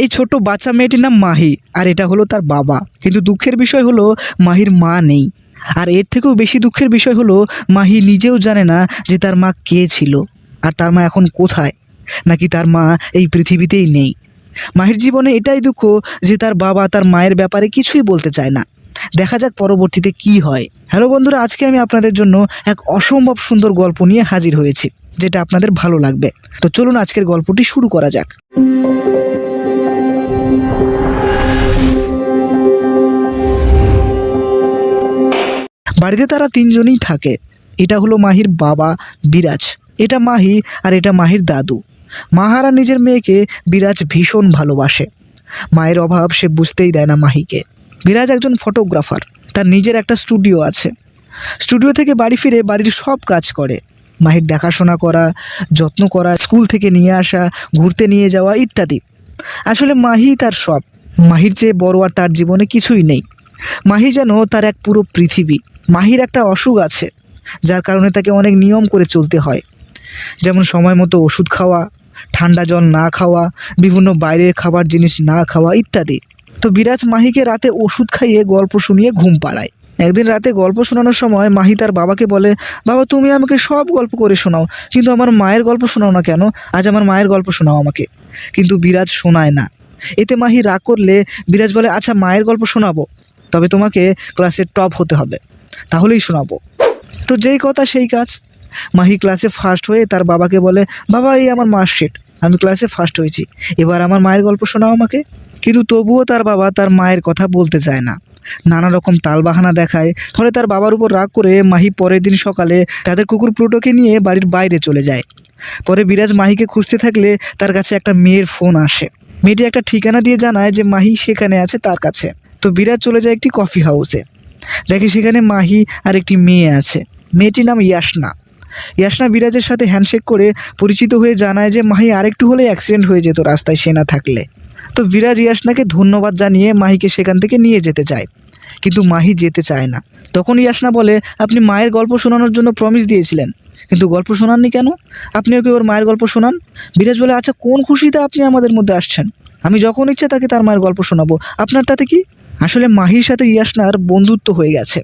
এই ছোট বাচ্চা মেয়েটির নাম মাহি, আর এটা হলো তার বাবা। কিন্তু দুঃখের বিষয় হলো, মাহির মা নেই। আর এর থেকেও বেশি দুঃখের বিষয় হলো, মাহি নিজেও জানে না যে তার মা কে ছিল। আর তার মা এখন কোথায়? নাকি তার মা এই পৃথিবীতেই নেই? মাহির জীবনে এটাই দুঃখ যে তার বাবা তার মায়ের ব্যাপারে কিছুই বলতে চায় না। দেখা যাক পরবর্তীতে কি হয়। হ্যালো বন্ধুরা, আজকে আমি আপনাদের জন্য এক অসম্ভব সুন্দর গল্প নিয়ে হাজির হয়েছি, যেটা আপনাদের ভালো লাগবে। তো চলুন আজকের গল্পটি শুরু করা যাক। বাড়িতে তারা তিনজনই থাকে। এটা হলো মাহির বাবা বিরাজ। এটা মাহি আর এটা মাহির দাদু। মাহারা নিজের মেয়েকে বিরাজ ভীষণ ভালোবাসে। মায়ের অভাব সে বুঝতেই দেয় না মাহিকে। বিরাজ একজন ফটোগ্রাফার তার নিজের একটা স্টুডিও আছে। স্টুডিও থেকে বাড়ি ফিরে বাড়ির সব কাজ করে। মাহির দেখাশোনা করা, যত্ন করা, স্কুল থেকে নিয়ে আসা, ঘুরতে নিয়ে যাওয়া ইত্যাদি। আসলে মাহি তার সব। মাহির চেয়ে বড় আর তার জীবনে কিছুই নেই। মাহি যেন তার এক পুরো পৃথিবী। মাহির একটা অসুখ আছে, যার কারণে তাকে অনেক নিয়ম করে চলতে হয়। যেমন সময় মতো ওষুধ খাওয়া, ঠান্ডা জল না খাওয়া, বিভিন্ন বাইরের খাবার জিনিস না খাওয়া ইত্যাদি। তো বিরাজ মাহিকে রাতে ওষুধ খাইয়ে গল্প শুনিয়ে ঘুম পাড়ায়। একদিন রাতে গল্প শোনানোর সময় মাহি তার বাবাকে বলে, বাবা, তুমি আমাকে সব গল্প করে শোনাও, কিন্তু আমার মায়ের গল্প শোনাও না কেন? আজ আমার মায়ের গল্প শোনাও আমাকে। কিন্তু বিরাজ শোনায় না। এতে মাহি রাগ করলে বিরাজ বলে আচ্ছা মায়ের গল্প শোনাবো, তবে তোমাকে ক্লাসের টপ হতে হবে। তাহলেই শোনাবো। তো যেই কথা সেই কাজ। মাহি ক্লাসে ফার্স্ট হয়ে তার বাবাকে বলে, বাবা, এই আমার মার্কশিট আমি ক্লাসে ফার্স্ট হয়েছি। এবার আমার মায়ের গল্প শোনাও আমাকে। কিন্তু তবুও তার বাবা তার মায়ের কথা বলতে চায় না। নানা রকম তালবাহানা দেখায়। ফলে তার বাবার উপর রাগ করে মাহি পরের দিন সকালে তাদের কুকুর প্লুটোকে নিয়ে বাড়ির বাইরে চলে যায়। পরে বিরাজ মাহিকে খুঁজতে থাকলে তার কাছে একটা মেয়ের ফোন আসে। মেয়েটি একটা ঠিকানা দিয়ে জানায় যে মাহি সেখানে আছে তার কাছে। তো বিরাজ চলে যায় একটি কফি হাউসে দেখে সেখানে মাহি আর একটি মেয়ে আছে। মেয়েটির নাম ইয়াসনা। ইয়াসনা বিরাজের সাথে হ্যান্ডশেক করে পরিচিত হয়ে জানায় যে মাহি আরেকটু হলে অ্যাক্সিডেন্ট হয়ে যেত রাস্তায় সে না থাকলে। তো বিরাজ ইয়াসনাকে ধন্যবাদ জানিয়ে মাহিকে সেখান থেকে নিয়ে যেতে চায়। কিন্তু মাহি যেতে চায় না। তখন ইয়াসনা বলে, আপনি মায়ের গল্প শোনানোর জন্য প্রমিস দিয়েছিলেন। কিন্তু গল্প শোনাননি কেন? আপনি ওকে ওর মায়ের গল্প শোনান? বিরাজ বলে আচ্ছা কোন খুশিতে আপনি আমাদের মধ্যে আসছেন? আমি যখন ইচ্ছা তাকে তার মায়ের গল্প শোনাবো। আপনার তাতে কি আসলে মাহির সাথে ইয়াসনার বন্ধুত্ব হয়ে গেছে।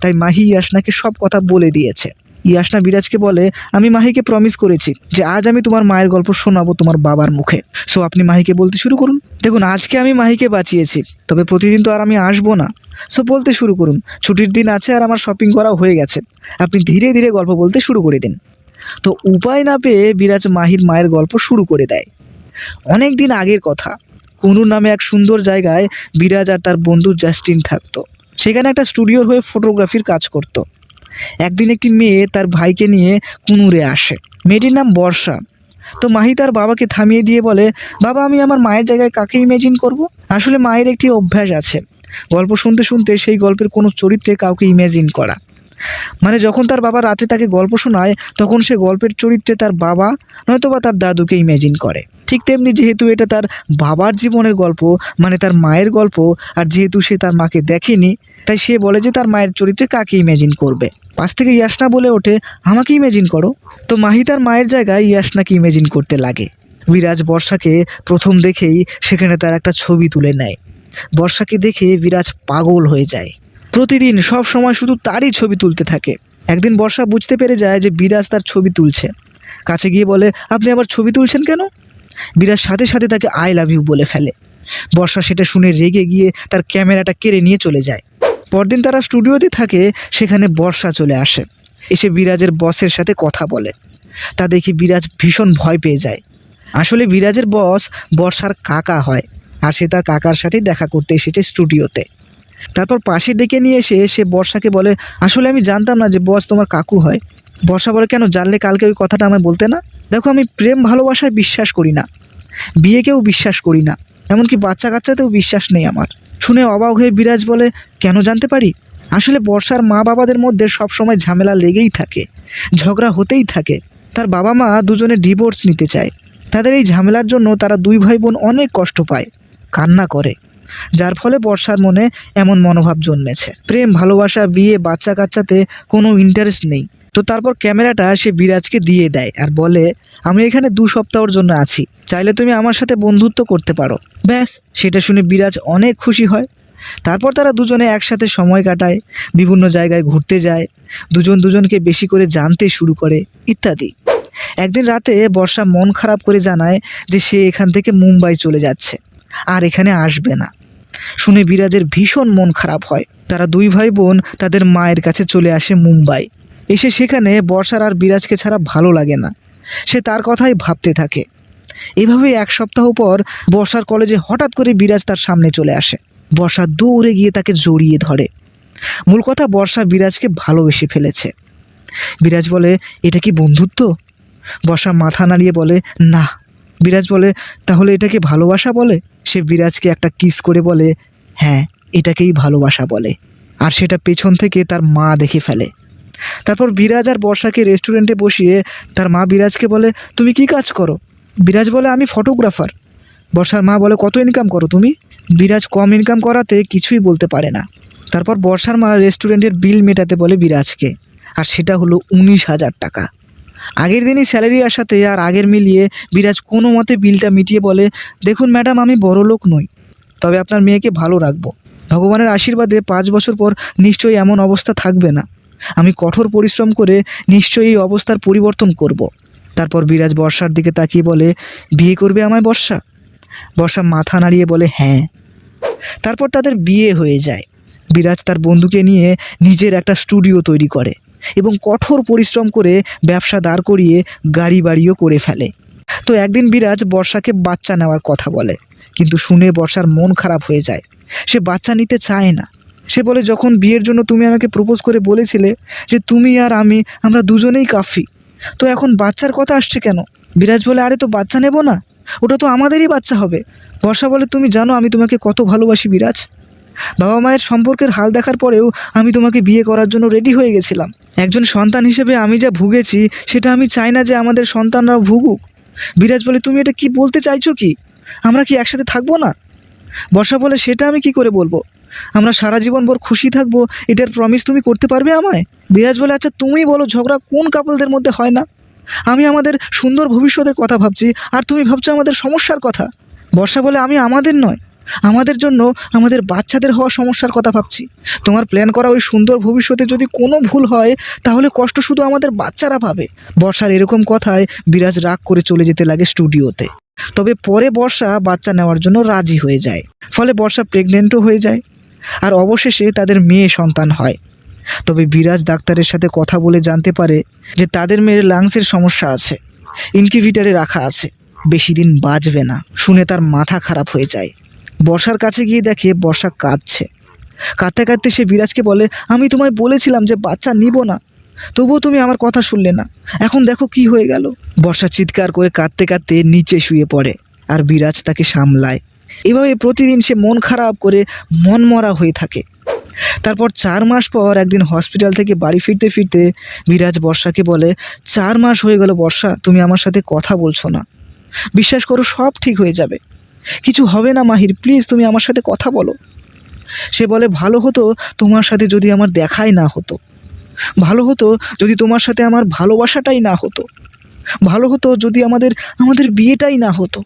তাই মাহি ইয়াসনাকে সব কথা বলে দিয়েছে। ইয়াসনা বিরাজকে বলে, আমি মাহিকে প্রমিস করেছি যে আজ আমি তোমার মায়ের গল্প শোনাবো তোমার বাবার মুখে। সো আপনি মাহিকে বলতে শুরু করুন। দেখুন, আজকে আমি মাহিকে বাঁচিয়েছি, তবে প্রতিদিন তো আর আমি আসব না। সো বলতে শুরু করুন, ছুটির দিন আছে আর আমার শপিং করাও হয়ে গেছে। আপনি ধীরে ধীরে গল্প বলতে শুরু করে দিন। তো উপায় না পেয়ে বিরাজ মাহির মায়ের গল্প শুরু করে দেয়। অনেক দিন আগের কথা কুনুর নামে এক সুন্দর জায়গায় বিরাজ আর তার বন্ধু জাস্টিন থাকতো। সেখানে একটা স্টুডিওর হয়ে ফটোগ্রাফির কাজ করত। একদিন একটি মেয়ে তার ভাইকে নিয়ে কুনুরে আসে। মেয়েটির নাম বর্ষা। তো মাহি তার বাবাকে থামিয়ে দিয়ে বলে, বাবা, আমি আমার মায়ের জায়গায় কাকে ইমেজিন করব। আসলে মায়ের একটি অভ্যাস আছে। গল্প শুনতে শুনতে সেই গল্পের কোনো চরিত্রে কাউকে ইমেজিন করা। মানে যখন তার বাবা রাতে তাকে গল্প শোনায়, তখন সে গল্পের চরিত্রে তার বাবা নয়তো বা তার দাদুকে ইমেজিন করে। ঠিক তেমনি যেহেতু এটা তার বাবার জীবনের গল্প মানে তার মায়ের গল্প, আর যেহেতু সে তার মাকে দেখেনি, তাই সে বলে যে তার মায়ের চরিত্রে কাকে ইমেজিন করবে। পাশ থেকে ইয়াসনা বলে ওঠে, আমাকে ইমেজিন করো। তো মাহি তার মায়ের জায়গায় ইয়াসনাকে ইমেজিন করতে লাগে। বিরাজ বর্ষাকে প্রথম দেখেই সেখানে তার একটা ছবি তুলে নেয়। বর্ষাকে দেখে বিরাজ পাগল হয়ে যায়। প্রতিদিন সব সময় শুধু তারই ছবি তুলতে থাকে। একদিন বর্ষা বুঝতে পেরে যায় যে বিরাজ তার ছবি তুলছে। কাছে গিয়ে বলে, আপনি আবার ছবি তুলছেন কেন? বিরাজ সাথে সাথে তাকে আই লাভ ইউ বলে ফেলে। বর্ষা সেটা শুনে রেগে গিয়ে তার ক্যামেরাটা কেড়ে নিয়ে চলে যায়। পরদিন তারা স্টুডিওতে থাকে, সেখানে বর্ষা চলে আসে। এসে বিরাজের বসের সাথে কথা বলে। তা দেখে বিরাজ ভীষণ ভয় পেয়ে যায়। আসলে বিরাজের বস বর্ষার কাকা হয়, আর সে তার কাকার সাথেই দেখা করতে এসেছে স্টুডিওতে। তারপর পাশে ডেকে নিয়ে এসে সে বর্ষাকে বলে, আসলে আমি জানতাম না যে বস তোমার কাকু হয়। বর্ষা বলে, কেন? জানলে কালকে ওই কথাটা আমায় বলতে না? দেখো, আমি প্রেম ভালোবাসায় বিশ্বাস করি না। বিয়েকেও বিশ্বাস করি না। এমনকি বাচ্চা কাচ্চাতেও বিশ্বাস নেই আমার। শুনে অবাক হয়ে বিরাজ বলে, কেন জানতে পারি? আসলে বর্ষার মা বাবাদের মধ্যে সবসময় ঝামেলা লেগেই থাকে, ঝগড়া হতেই থাকে। তার বাবা মা দুজনে ডিভোর্স নিতে চায়। তাদের এই ঝামেলার জন্য তারা দুই ভাই বোন অনেক কষ্ট পায়, কান্না করে। যার ফলে বর্ষার মনে এমন মনোভাব জন্মেছে। প্রেম, ভালোবাসা, বিয়ে বাচ্চা কাচ্চাতে কোনো ইন্টারেস্ট নেই। তো তারপর ক্যামেরাটা সে বিরাজকে দিয়ে দেয় আর বলে, আমি এখানে দু সপ্তাহর জন্য আছি। চাইলে তুমি আমার সাথে বন্ধুত্ব করতে পারো। ব্যাস, সেটা শুনে বিরাজ অনেক খুশি হয়। তারপর তারা দুজনে একসাথে সময় কাটায়, বিভিন্ন জায়গায় ঘুরতে যায়, দুজন দুজনকে বেশি করে জানতে শুরু করে, ইত্যাদি। একদিন রাতে বর্ষা মন খারাপ করে জানায় যে সে এখান থেকে মুম্বাই চলে যাচ্ছে, আর এখানে আসবে না। শুনে বিরাজের ভীষণ মন খারাপ হয়। তারা দুই ভাই বোন তাদের মায়ের কাছে চলে আসে মুম্বাই। এসে সেখানে বর্ষার আর বিরাজকে ছাড়া ভালো লাগে না। সে তার কথাই ভাবতে থাকে। এভাবেই এক সপ্তাহ পর বর্ষার কলেজে হঠাৎ করে বিরাজ তার সামনে চলে আসে। বর্ষা দৌড়ে গিয়ে তাকে জড়িয়ে ধরে। মূল কথা, বর্ষা বিরাজকে ভালোবেসে ফেলেছে। বিরাজ বলে, এটা কি বন্ধুত্ব? বর্ষা মাথা নাড়িয়ে বলে, না। বিরাজ বলে, তাহলে এটাকে ভালোবাসা বলে? সে বিরাজকে একটা কিস করে বলে হ্যাঁ এটাকেই ভালোবাসা বলে। আর সেটা পেছন থেকে তার মা দেখে ফেলে। তারপর বিরাজ আর বর্ষাকে রেস্টুরেন্টে বসিয়ে তার মা বিরাজকে বলে, তুমি কি কাজ করো? বিরাজ বলে, আমি ফটোগ্রাফার। বর্ষার মা বলে, কত ইনকাম করো তুমি? বিরাজ কম ইনকাম করাতে কিছুই বলতে পারে না। তারপর বর্ষার মা রেস্টুরেন্টের বিল মেটাতে বলে বিরাজকে, আর সেটা হলো উনিশ হাজার টাকা। আগের দিনই স্যালারি আসাতে আর আগের মিলিয়ে বিরাজ কোনো মতে বিলটা মিটিয়ে বলে, দেখুন ম্যাডাম আমি বড় লোক নই, তবে আপনার মেয়েকে ভালো রাখব। ভগবানের আশীর্বাদে পাঁচ বছর পর নিশ্চয়ই এমন অবস্থা থাকবে না। আমি কঠোর পরিশ্রম করে নিশ্চয়ই এই অবস্থার পরিবর্তন করব। তারপর বিরাজ বর্ষার দিকে তাকিয়ে বলে, বিয়ে করবে আমায় বর্ষা? বর্ষা মাথা নাড়িয়ে বলে হ্যাঁ। তারপর তাদের বিয়ে হয়ে যায়। বিরাজ তার বন্ধুকে নিয়ে নিজের একটা স্টুডিও তৈরি করে। এবং কঠোর পরিশ্রম করে ব্যবসা দাঁড় করিয়ে গাড়ি বাড়িও করে ফেলে। তো একদিন বিরাজ বর্ষাকে বাচ্চা নেওয়ার কথা বলে, কিন্তু শুনে বর্ষার মন খারাপ হয়ে যায়। সে বাচ্চা নিতে চায় না। সে বলে, যখন বিয়ের জন্য তুমি আমাকে প্রপোজ করে বলেছিলে যে তুমি আর আমি, আমরা দুজনেই কাফি, তো এখন বাচ্চার কথা আসছে কেন? বিরাজ বলে, আরে তো বাচ্চা নেব না, ওটা তো আমাদেরই বাচ্চা হবে। বর্ষা বলে, তুমি জানো আমি তোমাকে কত ভালোবাসি বিরাজ। বাবা মায়ের সম্পর্কের হাল দেখার পরেও আমি তোমাকে বিয়ে করার জন্য রেডি হয়ে গেছিলাম। একজন সন্তান হিসেবে আমি যা ভুগেছি, সেটা আমি চাই না যে আমাদের সন্তানরা ভুগুক। বিরাজ বলে, তুমি এটা কি বলতে চাইছো কি? আমরা কি একসাথে থাকব না? বর্ষা বলে, সেটা আমি কি করে বলব? আমরা সারা জীবন ভর খুশি থাকব, এটার প্রমিস তুমি করতে পারবে আমায়? বিরাজ বলে আচ্ছা তুমি বলো, ঝগড়া কোন কাপলদের মধ্যে হয় না? আমি আমাদের সুন্দর ভবিষ্যতের কথা ভাবছি, আর তুমি ভাবছ আমাদের সমস্যার কথা? বর্ষা বলে, আমি আমাদের নয় আমাদের জন্য আমাদের বাচ্চাদের হওয়া সমস্যার কথা ভাবছি। তোমার প্ল্যান করা ওই সুন্দর ভবিষ্যতে যদি কোনো ভুল হয়, তাহলে কষ্ট শুধু আমাদের বাচ্চারা পাবে। বর্ষার এরকম কথায় বিরাজ রাগ করে চলে যেতে লাগে স্টুডিওতে। তবে পরে বর্ষা বাচ্চা নেওয়ার জন্য রাজি হয়ে যায়। ফলে বর্ষা প্রেগনেন্টও হয়ে যায়। আর অবশেষে তাদের মেয়ে সন্তান হয়। তবে বিরাজ ডাক্তারের সাথে কথা বলে জানতে পারে যে তাদের মেয়ের লাংসের সমস্যা আছে। ইনকিউবেটারে রাখা আছে। বেশি দিন বাঁচবে না। শুনে তার মাথা খারাপ হয়ে যায়। বর্ষার কাছে গিয়ে দেখে বর্ষা কাঁদছে। কাঁদতে কাঁদতে সে বিরাজকে বলে, আমি তোমায় বলেছিলাম যে বাচ্চা নিব না। তবুও তুমি আমার কথা শুনলে না। এখন দেখো কি হয়ে গেল। বর্ষা চিৎকার করে কাঁদতে কাঁদতে নিচে শুয়ে পড়ে আর বিরাজ তাকে সামলায়। এভাবে প্রতিদিন সে মন খারাপ করে মনমরা হয়ে থাকে। তারপর চার মাস পর একদিন হসপিটাল থেকে বাড়ি ফিরতে ফিরতে বিরাজ বর্ষাকে বলে, চার মাস হয়ে গেল বর্ষা, তুমি আমার সাথে কথা বলছো না। বিশ্বাস করো সব ঠিক হয়ে যাবে। কিছু হবে না মাহির প্লিজ তুমি আমার সাথে কথা বলো। সে বলে, ভালো হতো তোমার সাথে যদি আমার দেখাই না হতো। ভালো হতো যদি তোমার সাথে আমার ভালোবাসাটাই না হতো। ভালো হতো যদি আমাদের আমাদের বিয়েটাই না হতো।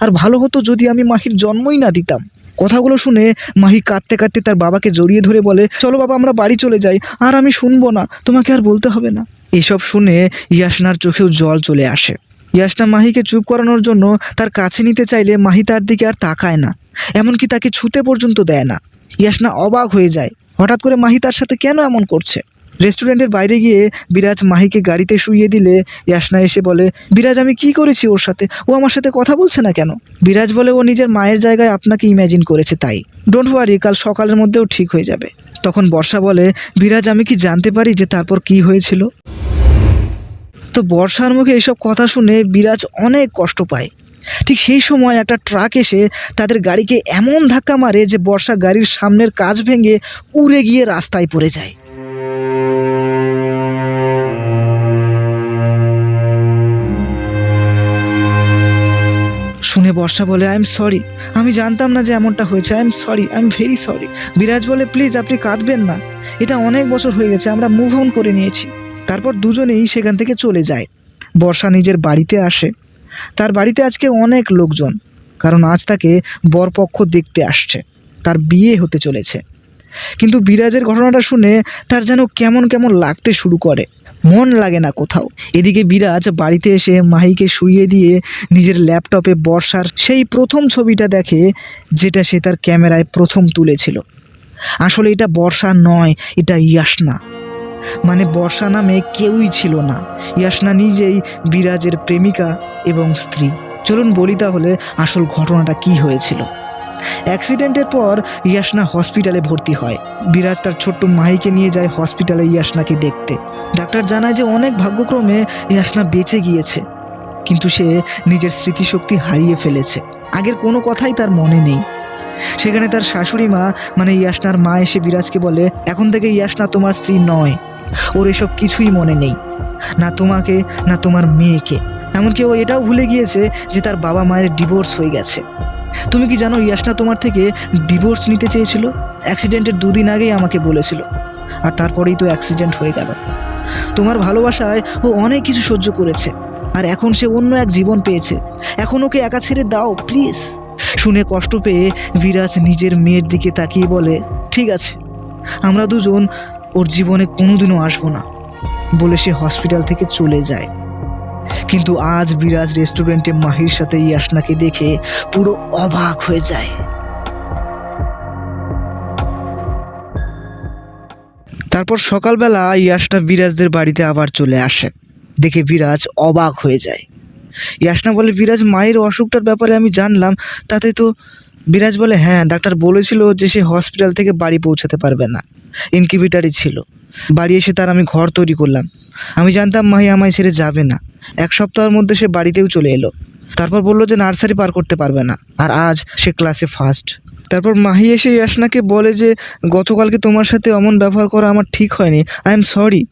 আর ভালো হতো যদি আমি মাহির জন্মই না দিতাম। কথাগুলো শুনে মাহি কাঁদতে কাঁদতে তার বাবাকে জড়িয়ে ধরে বলে, চলো বাবা, আমরা বাড়ি চলে যাই। আর আমি শুনব না, তোমাকে আর বলতে হবে না। এসব শুনে ইয়াসনার চোখেও জল চলে আসে। ইয়াসনা মাহিকে চুপ করানোর জন্য তার কাছে নিতে চাইলে মাহি তার দিকে আর তাকায় না, এমনকি তাকে ছুতে পর্যন্ত দেয় না। ইয়াসনা অবাক হয়ে যায়, হঠাৎ করে মাহি তার সাথে কেন এমন করছে? রেস্টুরেন্টের বাইরে গিয়ে বিরাজ মাহিকে গাড়িতে শুইয়ে দিলে ইয়াসনা এসে বলে, বিরাজ, আমি কি করেছি ওর সাথে? ও আমার সাথে কথা বলছে না কেন? বিরাজ বলে, ও নিজের মায়ের জায়গায় আপনাকে ইম্যাজিন করেছে তাই। ডোন্ট ওয়ারি কাল সকালের মধ্যেও ঠিক হয়ে যাবে। তখন বর্ষা বলে, বিরাজ, আমি কি জানতে পারি যে তারপর কি হয়েছিল? তো বর্ষার মুখে এইসব কথা শুনে বিরাজ অনেক কষ্ট পায়। ঠিক সেই সময় একটা ট্রাক এসে তাদের গাড়িকে এমন ধাক্কা মারে যে বর্ষা গাড়ির সামনের কাজ ভেঙে উড়ে গিয়ে রাস্তায় পড়ে যায়। শুনে বর্ষা বলে আই এম সরি আমি জানতাম না যে এমনটা হয়েছে। I am sorry I am very sorry Viraj বলে প্লিজ আপনি কাঁদবেন না। এটা অনেক বছর হয়ে গেছে, আমরা মুভ অন করে নিয়েছি। তারপর দুজনেই সেখান থেকে চলে যায়। বর্ষা নিজের বাড়িতে আসে। তার বাড়িতে আজকে অনেক লোকজন, কারণ আজ তাকে বরপক্ষ দেখতে আসছে। তার বিয়ে হতে চলেছে। কিন্তু বিরাজের ঘটনাটা শুনে তার যেন কেমন কেমন লাগতে শুরু করে। মন লাগে না কোথাও। এদিকে বিরাজ বাড়িতে এসে মাহিকে শুইয়ে দিয়ে নিজের ল্যাপটপে বর্ষার সেই প্রথম ছবিটা দেখে, যেটা সে তার ক্যামেরায় প্রথম তুলেছিল। আসলে এটা বর্ষা নয়, এটা ইয়াসনা। মানে বর্ষা নামে কেউই ছিল না। ইয়াসনা নিজেই বিরাজের প্রেমিকা এবং স্ত্রী। চলুন বলি তাহলে আসল ঘটনাটা কি হয়েছিল। অ্যাক্সিডেন্টের পর ইয়াসনা হসপিটালে ভর্তি হয়। বিরাজ তার ছোট্ট মাহিকে নিয়ে যায় হসপিটালে ইয়াসনাকে দেখতে। ডাক্তার জানায় যে অনেক ভাগ্যক্রমে ইয়াসনা বেঁচে গিয়েছে, কিন্তু সে নিজের স্মৃতিশক্তি হারিয়ে ফেলেছে। আগের কোনো কথাই তার মনে নেই। সেখানে তার শাশুড়ি মা মানে ইয়াসনার মা এসে বিরাজকে বলে, এখন থেকে ইয়াসনা তোমার স্ত্রী নয়। ওর এসব কিছুই মনে নেই। না তোমাকে, না তোমার মেয়েকে। এমনকি ও এটাও ভুলে গিয়েছে যে তার বাবা মায়ের ডিভোর্স হয়ে গেছে। তুমি কি জানো ইয়াসনা তোমার থেকে ডিভোর্স নিতে চেয়েছিল? অ্যাক্সিডেন্টের দুদিন আগেই আমাকে বলেছিল। আর তারপরেই তো অ্যাক্সিডেন্ট হয়ে গেল। তোমার ভালোবাসায় ও অনেক কিছু সহ্য করেছে। আর এখন সে অন্য এক জীবন পেয়েছে। এখন ওকে একা ছেড়ে দাও প্লিজ শুনে কষ্ট পেয়ে বিরাজ নিজের মেয়ের দিকে তাকিয়ে বলে, ঠিক আছে। আমরা দুজন ওর জীবনে কোনোদিনও আসব না বলে সে হসপিটাল থেকে চলে যায়। কিন্তু আজ বিরাজ রেস্টুরেন্টে মাহির সাথে ইয়াসনাকে দেখে পুরো অবাক হয়ে যায়। তারপর সকালবেলা ইয়াসনা বিরাজদের বাড়িতে আবার চলে আসে। দেখে বিরাজ অবাক হয়ে যায়। ইয়াসনা বলে, বিরাজ, মায়ের অসুখটার ব্যাপারে আমি জানলাম। তাতে তো, বিরাজ বলে হ্যাঁ ডাক্তার বলেছিল যে সে হসপিটাল থেকে বাড়ি পৌঁছাতে পারবে না। ইনকিউবেটারই ছিল। বাড়ি এসে তার আমি ঘর তৈরি করলাম। আমি জানতাম মাহি আমায় ছেড়ে যাবে না। এক সপ্তাহের মধ্যে সে বাড়িতেও চলে এলো। তারপর বলল যে নার্সারি পার করতে পারবে না। আর আজ সে ক্লাসে ফার্স্ট তারপর মাহি এসে ইয়াসনাকে বলে যে, গতকালকে তোমার সাথে অমন ব্যবহার করা আমার ঠিক হয়নি। আই এম সরি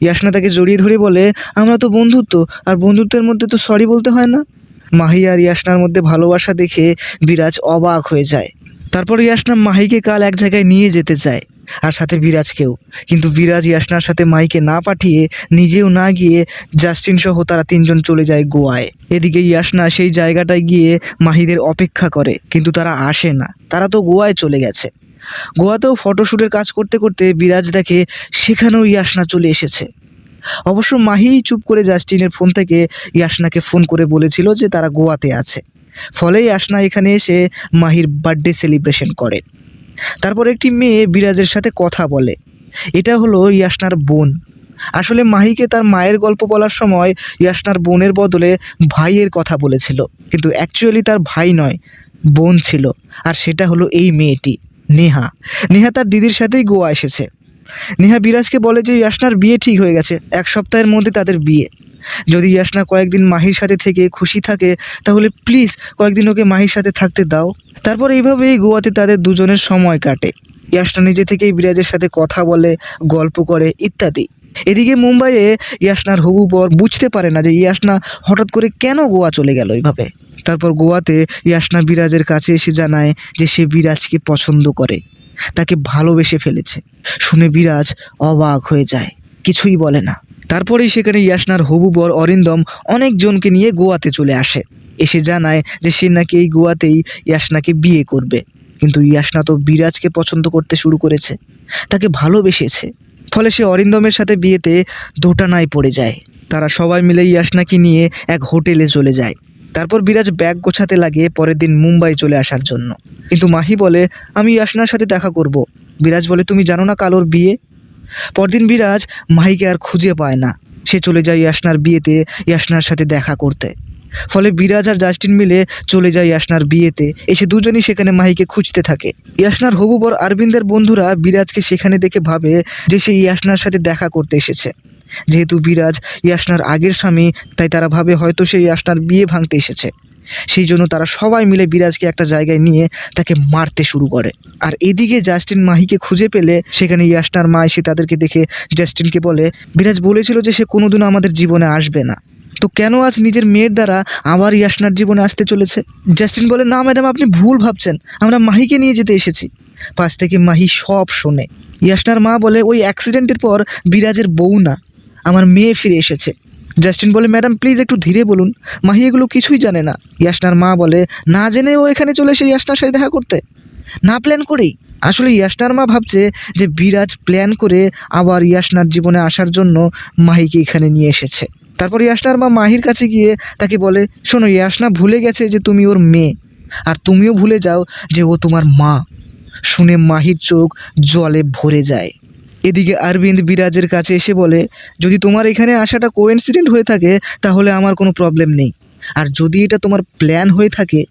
ইয়াসনা তাকে জড়িয়ে ধরে বলে, আমরা তো বন্ধুত্ব, আর বন্ধুত্বের মধ্যে তো সরি বলতে হয় না? মাহি আর ইয়াসনার মধ্যে ভালোবাসা দেখে বিরাজ অবাক হয়ে যায়। তারপর ইয়াসনা মাহিকে কাল এক জায়গায় নিয়ে যেতে চায়। আর সাথে বিরাজকেও। কিন্তু বিরাজ ইয়াসনার সাথে মাইকে না পাঠিয়ে নিজেও না গিয়ে জাস্টিন সহ তারা তিনজন চলে যায় গোয়ায়। এদিকে ইয়াসনা সেই জায়গাটায় গিয়ে মাহিদের অপেক্ষা করে, কিন্তু তারা আসে না। তারা তো গোয়ায় চলে গেছে। গোয়াতেও ফটোশ্যুটের কাজ করতে করতে বিরাজ দেখে সেখানেও ইয়াসনা চলে এসেছে। অবশ্য মাহি চুপ করে জাস্টিনের ফোন থেকে ইয়াসনাকে ফোন করে বলেছিল যে তারা গোয়াতে আছে। ফলে ইয়াসনা এখানে এসে মাহির বার্থডে সেলিব্রেশন করে। তারপর একটি মেয়ে বিরাজের সাথে কথা বলে। এটা হলো ইয়াসনার বোন। আসলে মাহিকে তার মায়ের গল্প বলার সময় ইয়াসনার বোনের বদলে ভাইয়ের কথা বলেছিল। কিন্তু অ্যাকচুয়ালি তার ভাই নয়, বোন ছিল। আর সেটা হলো এই মেয়েটি, নেহা। নেহা তার দিদির সাথেই গোয়া এসেছে। নেহা বিরাজকে বলে যে, ইয়াসনার বিয়ে ঠিক হয়ে গেছে। এক সপ্তাহের মধ্যে তাদের বিয়ে। যদি ইয়াসনা কয়েকদিন মাহির সাথে থেকে খুশি থাকে, তাহলে প্লিজ কয়েকদিন ওকে মাহির সাথে থাকতে দাও। তারপর এইভাবেই গোয়াতে তাদের দুজনের সময় কাটে। ইয়াসনা নিজে থেকেই বিরাজের সাথে কথা বলে, গল্প করে ইত্যাদি। এদিকে মুম্বাইয়ে ইয়াসনার হবু বর বুঝতে পারে না যে ইয়াসনা হঠাৎ করে কেন গোয়া চলে গেল এইভাবে। তারপর গোয়াতে ইয়াসনা বিরাজের কাছে এসে জানায় যে সে বিরাজকে পছন্দ করে। তাকে ভালোবেসে ফেলেছে। শুনে বিরাজ অবাক হয়ে যায়। কিছুই বলে না। তারপরেই সেখানে ইয়াসনার হবু বর অরিন্দম অনেকজনকে নিয়ে গোয়াতে চলে আসে। এসে জানায় যে সে নাকি এই গোয়াতেই ইয়াসনাকে বিয়ে করবে। কিন্তু ইয়াসনা তো বিরাজকে পছন্দ করতে শুরু করেছে। তাকে ভালোবেসেছে। ফলে সে অরিন্দমের সাথে বিয়েতে দোটানায় পড়ে যায়। তারা সবাই মিলে ইয়াসনাকে নিয়ে এক হোটেলে চলে যায়। তারপর বিরাজ ব্যাগ গোছাতে লাগে পরের দিন মুম্বাই চলে আসার জন্য। কিন্তু মাহি বলে, আমি ইয়াসনার সাথে দেখা করব। বিরাজ বলে, তুমি জানো না কালোর বিয়ে? পরদিন বিরাজ মাহিকে আর খুঁজে পায় না। সে চলে যায় ইয়াসনার বিয়েতে, ইয়াসনার সাথে দেখা করতে। ফলে বিরাজ আর জাস্টিন মিলে চলে যায় ইয়াসনার বিয়েতে। এসে দুজনই সেখানে মাহিকে খুঁজতে থাকে। ইয়াসনার হবু বর আরবিন্দের বন্ধুরা বিরাজকে সেখানে দেখে ভাবে যে সে ইয়াসনার সাথে দেখা করতে এসেছে। যেহেতু বিরাজ ইয়াসনার আগের স্বামী, তাই তারা ভাবে হয়তো সে ইয়াসনার বিয়ে ভাঙতে এসেছে। সেই জন্য তারা সবাই মিলে বিরাজকে একটা জায়গায় নিয়ে তাকে মারতে শুরু করে। আর এদিকে জাস্টিন মাহিকে খুঁজে পেলে সেখানে ইয়াসনার মা এসে তাদেরকে দেখে জাস্টিনকে বলে, বিরাজ বলেছিল যে সে কোনোদিনও আমাদের জীবনে আসবে না। তো কেন আজ নিজের মেয়ের দ্বারা আবার ইয়াসনার জীবনে আসতে চলেছে? জাস্টিন বলে, না, ম্যাডাম, আপনি ভুল ভাবছেন। আমরা মাহিকে নিয়ে যেতে এসেছি। পাশ থেকে মাহি সব শোনে। ইয়াসনার মা বলে, ওই অ্যাক্সিডেন্টের পর বিরাজের বউ না, আমার মেয়ে ফিরে এসেছে। জাস্টিন বলে, ম্যাডাম, প্লিজ একটু ধীরে বলুন। মাহি এগুলো কিছুই জানে না। ইয়াসনার মা বলে, না জেনে ও এখানে চলে এসে ইয়াসনার সাথে দেখা করতে? না প্ল্যান করেই। আসলে ইয়াসনার মা ভাবছে যে বিরাজ প্ল্যান করে আবার ইয়াসনার জীবনে আসার জন্য মাহিকে এখানে নিয়ে এসেছে। তারপর ইয়াসনার মা মাহির কাছে গিয়ে তাকে বলে, শোনো, ইয়াসনা ভুলে গেছে যে তুমি ওর মেয়ে, আর তুমিও ভুলে যাও যে ও তোমার মা। শুনে মাহির চোখ জলে ভরে যায়। এদিকে অরবিন্দ বিরাজের কাছে এসে বলে, যদি তোমার এখানে আসাটা কোইন্সিডেন্ট হয়ে থাকে, তাহলে আমার কোনো প্রবলেম নেই। আর যদি এটা তোমার প্ল্যান হয়ে থাকে,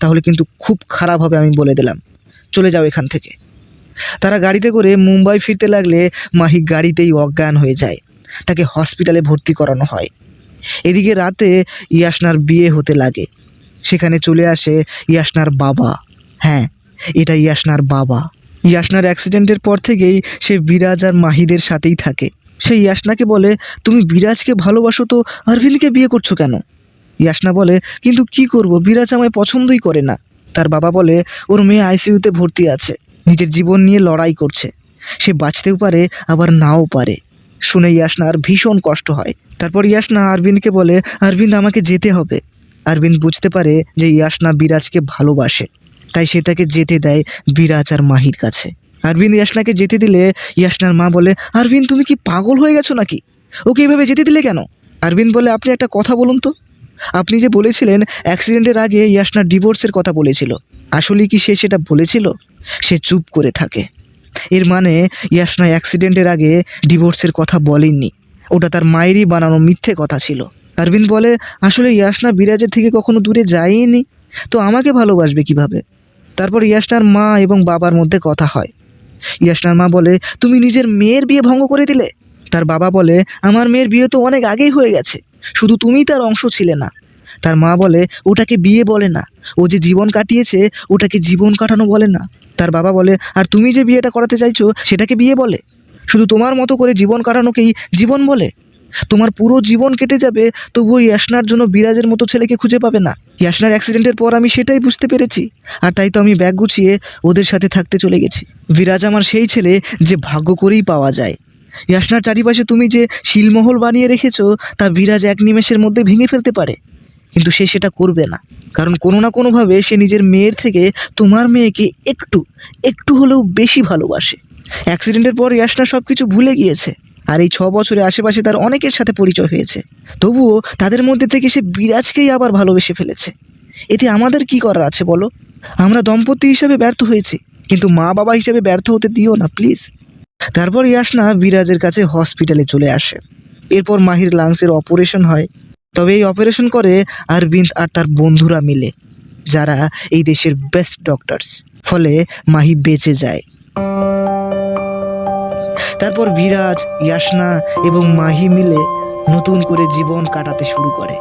তাহলে কিন্তু খুব খারাপ হবে আমি বলে দিলাম। চলে যাও এখান থেকে। তারা গাড়িতে করে মুম্বাই ফিরতে লাগলে মাহি গাড়িতেই অজ্ঞান হয়ে যায়। তাকে হসপিটালে ভর্তি করানো হয়। এদিকে রাতে ইয়াসনার বিয়ে হতে লাগে। সেখানে চলে আসে ইয়াসনার বাবা। হ্যাঁ এটা ইয়াসনার বাবা। ইয়াসনার অ্যাক্সিডেন্টের পর থেকেই সে বিরাজ আর মাহিদের সাথেই থাকে। সে ইয়াসনাকে বলে, তুমি বিরাজকে ভালোবাসো তো অরবিন্দকে বিয়ে করছ কেন? ইয়াসনা বলে, কিন্তু কি করব? বিরাজ আমায় পছন্দই করে না। তার বাবা বলে, ওর মেয়ে আইসিইউতে ভর্তি আছে। নিজের জীবন নিয়ে লড়াই করছে। সে বাঁচতেও পারে, আবার নাও পারে। শুনে ইয়াসনার ভীষণ কষ্ট হয়। তারপর ইয়াসনা আরবিন্দকে বলে আরবিন্দ আমাকে যেতে হবে। আরবিন্দ বুঝতে পারে যে ইয়াসনা বিরাজকে ভালোবাসে। তাই সে তাকে যেতে দেয় বিরাজ আর মাহির কাছে। আরবিন্দ ইয়াসনাকে যেতে দিলে ইয়াসনার মা বলে আরবিন্দ তুমি কি পাগল হয়ে গেছো নাকি? ওকে এইভাবে যেতে দিলে কেন? আরবিন্দ বলে, আপনি একটা কথা বলুন তো। আপনি যে বলেছিলেন অ্যাক্সিডেন্টের আগে ইয়াসনার ডিভোর্সের কথা বলেছিল আসলে কি সে সেটা বলেছিল? সে চুপ করে থাকে। এর মানে ইয়াসনা অ্যাক্সিডেন্টের আগে ডিভোর্সের কথা বলেননি। ওটা তার মায়েরই বানানো মিথ্যে কথা ছিল। অরবিন্দ বলে, আসলে ইয়াসনা বিরাজের থেকে কখনো দূরে যায়নি। তো আমাকে ভালোবাসবে কীভাবে? তারপর ইয়াসনার মা এবং বাবার মধ্যে কথা হয়। ইয়াসনার মা বলে, তুমি নিজের মেয়ের বিয়ে ভঙ্গ করে দিলে? তার বাবা বলে, আমার মেয়ের বিয়ে তো অনেক আগেই হয়ে গেছে। শুধু তুমিই তার অংশ ছিলে না। তার মা বলে, ওটাকে বিয়ে বলে না। ও যে জীবন কাটিয়েছে, ওটাকে জীবন কাটানো বলে না। তার বাবা বলে, আর তুমি যে বিয়েটা করাতে চাইছো, সেটাকে বিয়ে বলে? শুধু তোমার মতো করে জীবন কাটানোকেই জীবন বলে? তোমার পুরো জীবন কেটে যাবে, তবুও ইয়াসনার জন্য বিরাজের মতো ছেলেকে খুঁজে পাবে না। ইয়াসনার অ্যাক্সিডেন্টের পর আমি সেটাই বুঝতে পেরেছি। আর তাই তো আমি ব্যাগ গুছিয়ে ওদের সাথে থাকতে চলে গেছি। বিরাজ আমার সেই ছেলে যে ভাগ্য করেই পাওয়া যায়। ইয়াসনার চারিপাশে তুমি যে শিলমহল বানিয়ে রেখেছো, তা বিরাজ এক নিমেষের মধ্যে ভেঙে ফেলতে পারে। কিন্তু সে সেটা করবে না। কারণ কোনো না কোনোভাবে সে নিজের মেয়ের থেকে তোমার মেয়েকে একটু একটু হলেও বেশি ভালোবাসে। অ্যাক্সিডেন্টের পর ইয়াসনা সব কিছু ভুলে গিয়েছে। আর এই ছ বছরে আশেপাশে তার অনেকের সাথে পরিচয় হয়েছে। তবুও তাদের মধ্যে থেকে সে বিরাজকেই আবার ভালোবেসে ফেলেছে। এতে আমাদের কি করার আছে বলো? আমরা দম্পতি হিসেবে ব্যর্থ হয়েছি, কিন্তু মা বাবা হিসেবে ব্যর্থ হতে দিও না, প্লিজ। তারপর ইয়াসনা বিরাজের কাছে হসপিটালে চলে আসে। এরপর মাহির লাংসের অপারেশন হয়। তবে এই অপারেশন করে অরবিন্দ আর তার বন্ধুরা মিলে, যারা এই দেশের বেস্ট ডক্টরস। ফলে মাহি বেঁচে যায়। তারপর বিরাজ ইয়াসনা এবং মাহি মিলে নতুন করে জীবন কাটাতে শুরু করে।